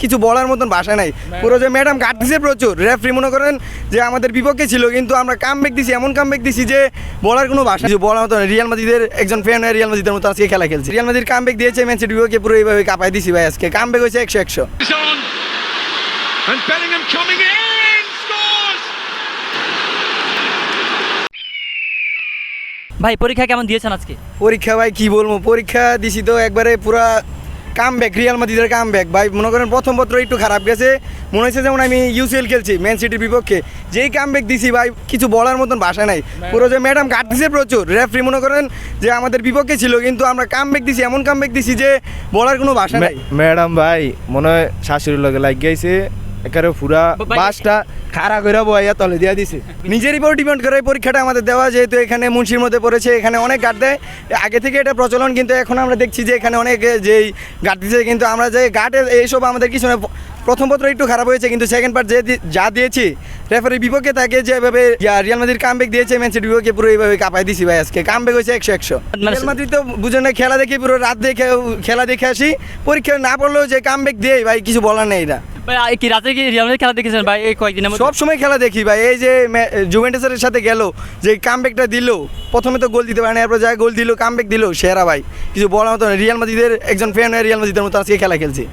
কিছু বলার মতন ভাষা নাই। পুরো যে ম্যাডাম কাটতেছে প্রচুর। রেফারি মনে করেন যে আমাদের বিপক্ষে ছিল কিন্তু আমরা কাম ব্যাক দিছি এমন কাম ব্যাক দিছি যে বলার কোনো ভাষা কিছু বলার মতন রিয়াল মাদিদের একজন ফ্যান হয়ে রিয়াল মাদ্রিদের মতো আজকে খেলা খেলছে। রিয়াল মাদ্রিদ কাম ব্যাক দিয়েছে ম্যান বিপক্ষে পুরো এইভাবে কাপাই দিছি ভাই আজকে। কাম ব্যাক হয়েছে একশো একশো! ভাই পরীক্ষা কেমন দিয়েছেন আজকে? পরীক্ষা ভাই কি বলব? পরীক্ষা দিছি তো একবারে পুরা কাম ব্যাক রিয়াল মাদ্রিদের কাম ব্যাক ভাই মনে করেন প্রথম পত্র একটু খারাপ গেছে। মনে হচ্ছে যেমন আমি ইউসিএল খেলছি ম্যান সিটির বিপক্ষে। যেই কাম ব্যাক দিছি ভাই কিছু বলার মতন ভাষা নাই। পুরো যে ম্যাডাম কাটতেছে প্রচুর। রেফারি মনে করেন যে আমাদের বিপক্ষে ছিল কিন্তু আমরা কাম ব্যাক দিছি এমন কাম ব্যাক দিছি যে বলার কোনো ভাষা নাই। ম্যাডাম ভাই মনে হয় শাশুড়ির লগে লাগ গেছে একেবারে পুরা বাসটা খাড়া করে বইয়া তলে দিয়া দিছে। নিজের উপর ডিপেন্ড করে পরীক্ষাটা আমাদের দেওয়া যেহেতু এখানে মুন্সির মধ্যে পড়েছে এখানে অনেক গার্ড দেয়। আগে থেকে এটা প্রচলন কিন্তু এখন আমরা দেখছি যে এখানে অনেক যেই গার্ড দিচ্ছে কিন্তু আমরা যে গার্ডের এইসব আমাদের কিছু প্রথম পত্র একটু খারাপ হয়েছে কিন্তু সেকেন্ড পার্ট যে যা দিয়েছি রেফারির বিপক্ষে তাকে যেভাবে রিয়াল মাদ্রিদ কামব্যাক দিয়েছে ম্যান সিটির বিপক্ষে পুরো এইভাবে কাপাই দিছি ভাই আজকে। কামব্যাক হয়েছে একশো একশো। রিয়াল মাদ্রিদ তো বুঝে না খেলা দেখি পুরো রাত দেখে খেলা দেখে আসি। পরীক্ষা না পড়লেও যে কামব্যাক দিয়ে ভাই কিছু বলার নেই এটা। ভাই কি রাতে কি রিয়াল খেলা দেখেছেন ভাই? এই কয়েকদিন সব সময় খেলা দেখি ভাই। এই যে জুভেন্টাসের সাথে গেল, যে কামব্যাকটা দিল, প্রথমে তো গোল দিতে পারে না এরপর যা গোল দিল কামব্যাক দিল, সেরা ভাই। কিছু বলার মতো। রিয়াল মাদিদের একজন ফ্যান হয়ে রিয়াল মাদ্রিদের মতো আজকে খেলা খেলছি।